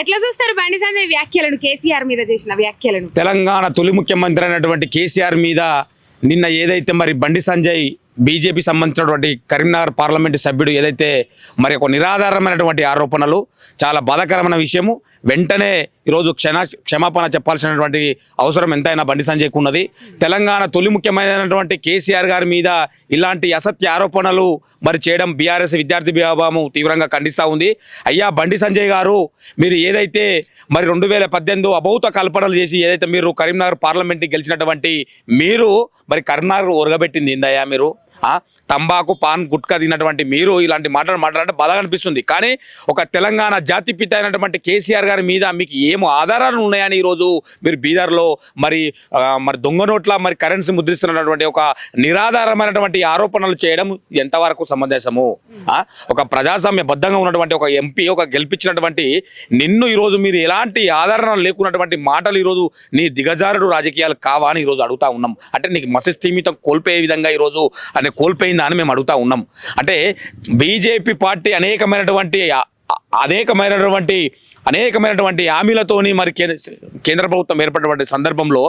ఎట్లా చూస్తారు బండి సంజయ్ వ్యాఖ్యలను? కేసీఆర్ మీద చేసిన వ్యాఖ్యలను. తెలంగాణ తొలి ముఖ్యమంత్రి అయినటువంటి కేసీఆర్ మీద నిన్న ఏదైతే మరి బండి సంజయ్ బీజేపీ సంబంధించినటువంటి కరీంనగర్ పార్లమెంటు సభ్యుడు ఏదైతే మరి ఒక నిరాధారమైనటువంటి ఆరోపణలు చాలా బాధాకరమైన విషయము. వెంటనే ఈరోజు క్షణ క్షమాపణ చెప్పాల్సినటువంటి అవసరం ఎంతైనా బండి సంజయ్కు ఉన్నది. తెలంగాణ తొలి ముఖ్యమైనటువంటి కేసీఆర్ గారి మీద ఇలాంటి అసత్య ఆరోపణలు మరి చేయడం బీఆర్ఎస్ విద్యార్థి విభాగము తీవ్రంగా ఖండిస్తూ ఉంది. అయ్యా బండి సంజయ్ గారు మీరు ఏదైతే మరి రెండు వేల పద్దెనిమిది అభౌత కల్పనలు చేసి ఏదైతే మీరు కరీంనగర్ పార్లమెంట్కి గెలిచినటువంటి మీరు మరి కరీంనగర్ ఒరగబెట్టింది ఏందయ్యా మీరు? తంబాకు పాన్ గుట్కా తిన్నటువంటి మీరు ఇలాంటి మాటలు మాట్లాడంటే బాధగా అనిపిస్తుంది. కానీ ఒక తెలంగాణ జాతి పిత అయినటువంటి కేసీఆర్ గారి మీద మీకు ఏమో ఆధారాలు ఉన్నాయని ఈరోజు మీరు బీదర్లో మరి మరి దొంగ నోట్ల మరి కరెన్సీ ముద్రిస్తున్నటువంటి ఒక నిరాధారమైనటువంటి ఆరోపణలు చేయడం ఎంతవరకు సమంజసము? ఆ? ఒక ప్రజాస్వామ్యబద్ధంగా ఉన్నటువంటి ఒక ఎంపీ ఒక గెలిపించినటువంటి నిన్ను ఈరోజు మీరు ఎలాంటి ఆధారణ లేకున్నటువంటి మాటలు ఈరోజు నీ దిగజారుడు రాజకీయాలు కావా అని ఈరోజు అడుగుతా ఉన్నాం. అంటే నీకు మసస్థీమితం కోల్పోయే విధంగా ఈరోజు అని కోల్పోయిందా అని మేము అడుగుతా ఉన్నాం. అంటే బీజేపీ పార్టీ అనేకమైనటువంటి అనేకమైనటువంటి అనేకమైనటువంటి హామీలతోని మరి కేంద్ర కేంద్ర ప్రభుత్వం ఏర్పడినటువంటి సందర్భంలో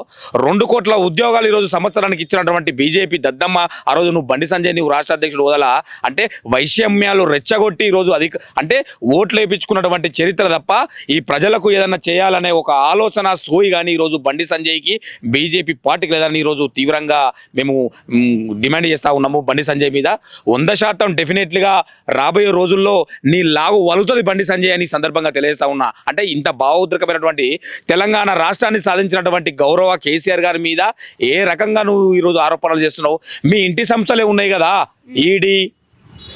రెండు కోట్ల ఉద్యోగాలు ఈరోజు సంవత్సరానికి ఇచ్చినటువంటి బీజేపీ దద్దమ్మ ఆ రోజు నువ్వు బండి సంజయ్ నువ్వు రాష్ట్ర అధ్యక్షుడు వదలా అంటే వైషమ్యాలు రెచ్చగొట్టి ఈరోజు అధిక అంటే ఓట్లు వేయించుకున్నటువంటి చరిత్ర తప్ప ఈ ప్రజలకు ఏదన్నా చేయాలనే ఒక ఆలోచన సోయి కానీ ఈరోజు బండి సంజయ్కి బీజేపీ పార్టీకి లేదని ఈరోజు తీవ్రంగా మేము డిమాండ్ చేస్తా ఉన్నాము బండి సంజయ్ మీద. వంద శాతం డెఫినెట్లీగా రాబోయే రోజుల్లో నీ లాగు వలుతుంది బండి సంజయ్ అని సందర్భంగా తెలియజేస్తా ఉన్నా. అంటే ఇంత భావోద్రకమైనటువంటి తెలంగాణ రాష్ట్రాన్ని సాధించినటువంటి గౌరవ కేసీఆర్ గారి మీద ఏ రకంగా నువ్వు ఈరోజు ఆరోపణలు చేస్తున్నావు? మీ ఇంటి సంస్థలే ఉన్నాయి కదా. ఈడీ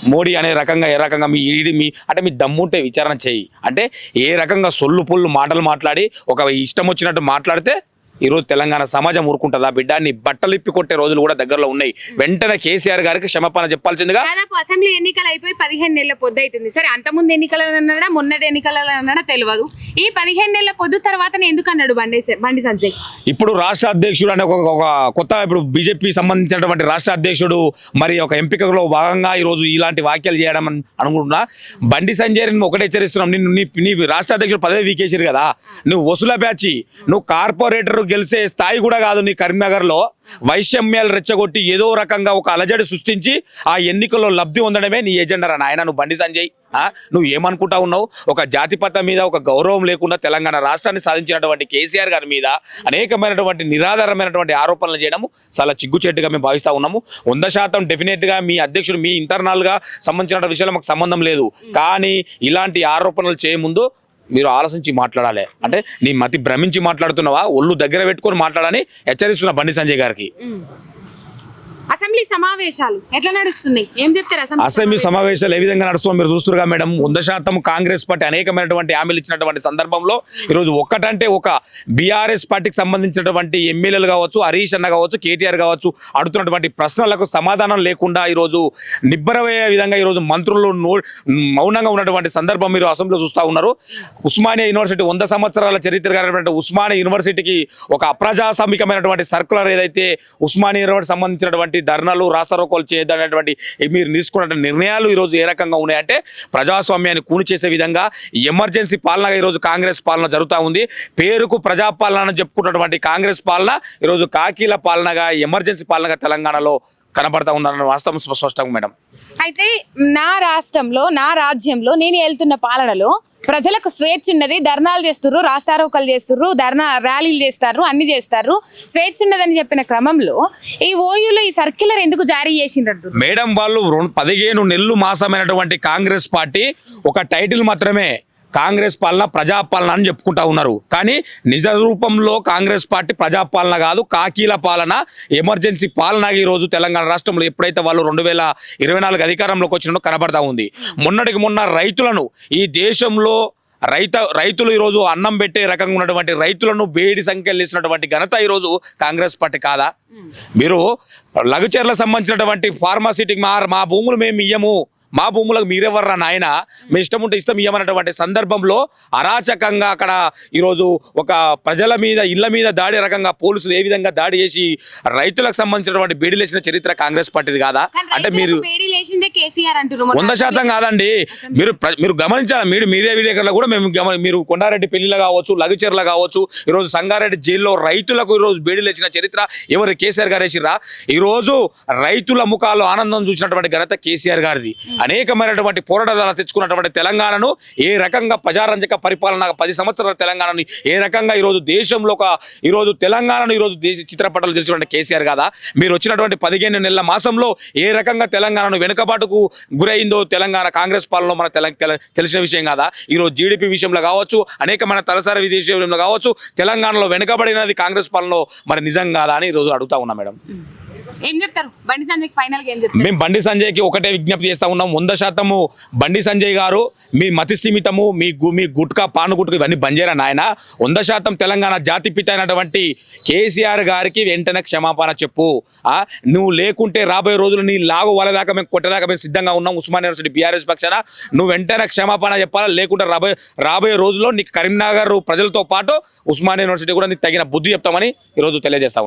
మోడీ అనే రకంగా ఏ రకంగా మీ ఈడి మీ అంటే మీ దమ్ముంటే విచారణ చేయి. అంటే ఏ రకంగా సొల్లు పొల్లు మాటలు మాట్లాడి ఒక ఇష్టం వచ్చినట్టు మాట్లాడితే ఈరోజు తెలంగాణ సమాజం ఊరుకుంటుందా బిడ్డ? నీ బట్టలు ఇప్పి కొట్టే రోజులు కూడా దగ్గరలో ఉన్నాయి. వెంటనే కేసీఆర్ గారికి క్షమాపణ చెప్పాల్సిందిగా దాదాపు అసెంబ్లీ ఎన్నికలు అయిపోయి పదిహేను నెలల పొద్దు అవుతుంది సరే అంతకుముందు ఎన్నికలలో అన్నాడా? మొన్నటి ఎన్నికలలో అన్నాడా? తెలియదు ఈ పదిహేను నెలల పొద్దు తర్వాత ఎందుకు అన్నాడు బండి బండి సంజయ్? ఇప్పుడు రాష్ట్ర అధ్యక్షుడు అనే ఒక కొత్త ఇప్పుడు బీజేపీ సంబంధించినటువంటి రాష్ట్ర అధ్యక్షుడు మరి ఒక ఎంపికలో భాగంగా ఈరోజు ఇలాంటి వ్యాఖ్యలు చేయడం అని అనుకుంటున్నా. బండి సంజయ్ ఒకటే హెచ్చరిస్తున్నాం. నిన్ను నీ నీ రాష్ట్ర అధ్యక్షుడు పదవి వీకేసారు కదా. నువ్వు వసూల బ్యాచి. నువ్వు కార్పొరేటర్ గెలిచే స్థాయి కూడా కాదు నీ కరీంనగర్లో. వైషమ్యాలు రెచ్చగొట్టి ఏదో రకంగా ఒక అలజడి సృష్టించి ఆ ఎన్నికల్లో లబ్ధి పొందడమే నీ ఎజెండా రా నాయన. నువ్వు బండి సంజయ్ ఆ? నువ్వు ఏమనుకుంటా ఉన్నావు? ఒక జాతిపత మీద ఒక గౌరవం లేకుండా తెలంగాణ రాష్ట్రాన్ని సాధించినటువంటి కేసీఆర్ గారి మీద అనేకమైనటువంటి నిరాధారమైనటువంటి ఆరోపణలు చేయడము చాలా చిగ్గుచేట్టుగా మేము భావిస్తా ఉన్నాము. వంద శాతం డెఫినెట్గా మీ అధ్యక్షుడు మీ ఇంటర్నల్గా సంబంధించిన విషయాలు మాకు సంబంధం లేదు. కానీ ఇలాంటి ఆరోపణలు చేయముందు మీరు ఆలోచించి మాట్లాడాలి. అంటే నీ మతి భ్రమించి మాట్లాడుతున్నావా? ఒళ్ళు దగ్గర పెట్టుకొని మాట్లాడని హెచ్చరిస్తున్నా బండి సంజయ్ గారికి. అసెంబ్లీ సమావేశాలు ఎట్లా నడుస్తున్నాయి? ఏం చెప్తారు అసెంబ్లీ సమావేశాలు? ఏ విధంగా నడుస్తుందో మీరు చూస్తురుగా మేడం. వంద శాతం కాంగ్రెస్ పార్టీ అనేకమైనటువంటి హామీలు ఇచ్చినటువంటి సందర్భంలో ఈరోజు ఒక్కటంటే ఒక బీఆర్ఎస్ పార్టీకి సంబంధించినటువంటి ఎమ్మెల్యేలు కావచ్చు హరీష్ అన్న కావచ్చు కేటీఆర్ కావచ్చు అడుగుతున్నటువంటి ప్రశ్నలకు సమాధానం లేకుండా ఈరోజు నిబ్బరమయ్యే విధంగా ఈరోజు మంత్రులు మౌనంగా ఉన్నటువంటి సందర్భం మీరు అసెంబ్లీలో చూస్తూ ఉన్నారు. ఉస్మానియా యూనివర్సిటీ వంద సంవత్సరాల చరిత్ర కలిగినటువంటి ఉస్మానియా యూనివర్సిటీకి ఒక అప్రజాస్వామికమైనటువంటి సర్కులర్ ఏదైతే ఉస్మానియా యూనివర్సిటీ సంబంధించినటువంటి ధర్నాలు రాస్తారోకోలు చేయదనేటువంటి మీరు తీసుకున్న నిర్ణయాలు ఈరోజు ఏ రకంగా ఉన్నాయంటే ప్రజాస్వామ్యాన్ని కూని చేసే విధంగా ఎమర్జెన్సీ పాలనగా ఈరోజు కాంగ్రెస్ పాలన జరుగుతూ ఉంది. పేరుకు ప్రజాపాలన అని చెప్పుకున్నటువంటి కాంగ్రెస్ పాలన ఈరోజు కాకీల పాలనగా ఎమర్జెన్సీ పాలనగా తెలంగాణలో కనబడతా ఉన్నారన్న వాస్తవం స్పష్టంగా మేడం. అయితే నా రాష్ట్రంలో నా రాజ్యంలో నేను వెళ్తున్న పాలనలో ప్రజలకు స్వేచ్ఛ ఉన్నది ధర్నాలు చేస్తుర్రు రాస్తారోకలు చేస్తుర్రు ధర్నా ర్యాలీలు చేస్తారు అన్ని చేస్తారు. స్వేచ్ఛ ఉన్నదని చెప్పిన క్రమంలో ఈ ఓయూలో ఈ సర్క్యులర్ ఎందుకు జారీ చేసిండ్రు మేడం వాళ్ళు పదిహేను నెలలు మాసమైనటువంటి కాంగ్రెస్ పార్టీ ఒక టైటిల్ మాత్రమే కాంగ్రెస్ పాలన ప్రజాపాలన అని చెప్పుకుంటా ఉన్నారు. కానీ నిజ రూపంలో కాంగ్రెస్ పార్టీ ప్రజాపాలన కాదు కాకీల పాలన ఎమర్జెన్సీ పాలన ఈ రోజు తెలంగాణ రాష్ట్రంలో ఎప్పుడైతే వాళ్ళు రెండు వేల ఇరవై నాలుగు అధికారంలోకి వచ్చినో కనబడతా ఉంది. మొన్నటికి మొన్న రైతులను ఈ దేశంలో రైత రైతులు ఈరోజు అన్నం పెట్టే రకంగా ఉన్నటువంటి రైతులను బేడి సంఖ్యలు ఘనత ఈరోజు కాంగ్రెస్ పార్టీ కాదా? మీరు లఘుచర్లకు సంబంధించినటువంటి ఫార్మాసిటీకి మా మా భూములు మేము ఇయ్యము. మా భూములకు మీరెవర్రా నాయన? మీ ఇష్టం ఉంటే ఇష్టం ఇవ్వమన్నటువంటి సందర్భంలో అరాచకంగా అక్కడ ఈరోజు ఒక ప్రజల మీద ఇళ్ళ మీద దాడి రకంగా పోలీసులు ఏ విధంగా దాడి చేసి రైతులకు సంబంధించినటువంటి బీడీలేసిన చరిత్ర కాంగ్రెస్ పార్టీది కాదా? అంటే మీరు వంద శాతం కాదండి. మీరు మీరు గమనించాలి? మీరు మీడియా విలేకరులు కూడా మేము గమని మీరు కొండారెడ్డి పెళ్ళిలో కావచ్చు లఘుచర్ల కావచ్చు ఈరోజు సంగారెడ్డి జైల్లో రైతులకు ఈరోజు బేడీలు ఇచ్చిన చరిత్ర ఎవరు కేసీఆర్ గారు వేసిర్రా? ఈరోజు రైతుల ముఖాల్లో ఆనందం చూసినటువంటి ఘనత కేసీఆర్ గారిది. అనేకమైనటువంటి పోరాటాలు తెచ్చుకున్నటువంటి తెలంగాణను ఏ రకంగా ప్రజారంజక పరిపాలన పది సంవత్సరాల తెలంగాణని ఏ రకంగా ఈరోజు దేశంలో ఒక ఈరోజు తెలంగాణను ఈరోజు దేశ చిత్రపటాలు తెలిసినటువంటి కేసీఆర్ కదా? మీరు వచ్చినటువంటి పదిహేను నెలల మాసంలో ఏ రకంగా తెలంగాణను వెనుకబాటుకు గురైందో తెలంగాణ కాంగ్రెస్ పాలనలో మన తెల- తెలిసిన విషయం కదా? ఈరోజు జీడిపి విషయంలో కావచ్చు అనేకమైన తలసరి విషయంలో కావచ్చు తెలంగాణలో వెనుకబడినది కాంగ్రెస్ పాలనలో మరి నిజం కాదా అని ఈరోజు అడుగుతా ఉన్నా మేడం. ఏం చెప్తారు? బండి సంజయ్ ఫైనల్గా ఏం చెప్తారు? మేము బండి సంజయ్కి ఒకటే విజ్ఞప్తి చేస్తా ఉన్నాం. వంద శాతము బండి సంజయ్ గారు మీ మతి స్థిమితము మీ గు- మీ గుట్కా పాను గుట్కా ఇవన్నీ బంజేరా నాయన. వంద శాతం తెలంగాణ జాతి పిత అయినటువంటి కేసీఆర్ గారికి వెంటనే క్షమాపణ చెప్పు. నువ్వు లేకుంటే రాబోయే రోజులు నీ లాగు వాళ్ళదాకా మేము కొట్టేదాకా మేము సిద్ధంగా ఉన్నాం ఉస్మాన్ యూనివర్సిటీ బీఆర్ఎస్ పక్షాన. నువ్వు వెంటనే క్షమాపణ చెప్పాలా? లేకుంటే రాబోయే రాబోయే రోజుల్లో నీకు కరీంనగర్ ప్రజలతో పాటు ఉస్మాన్ యూనివర్సిటీ కూడా నీకు తగిన బుద్ధి చెప్తామని ఈరోజు తెలియజేస్తా ఉన్నాం.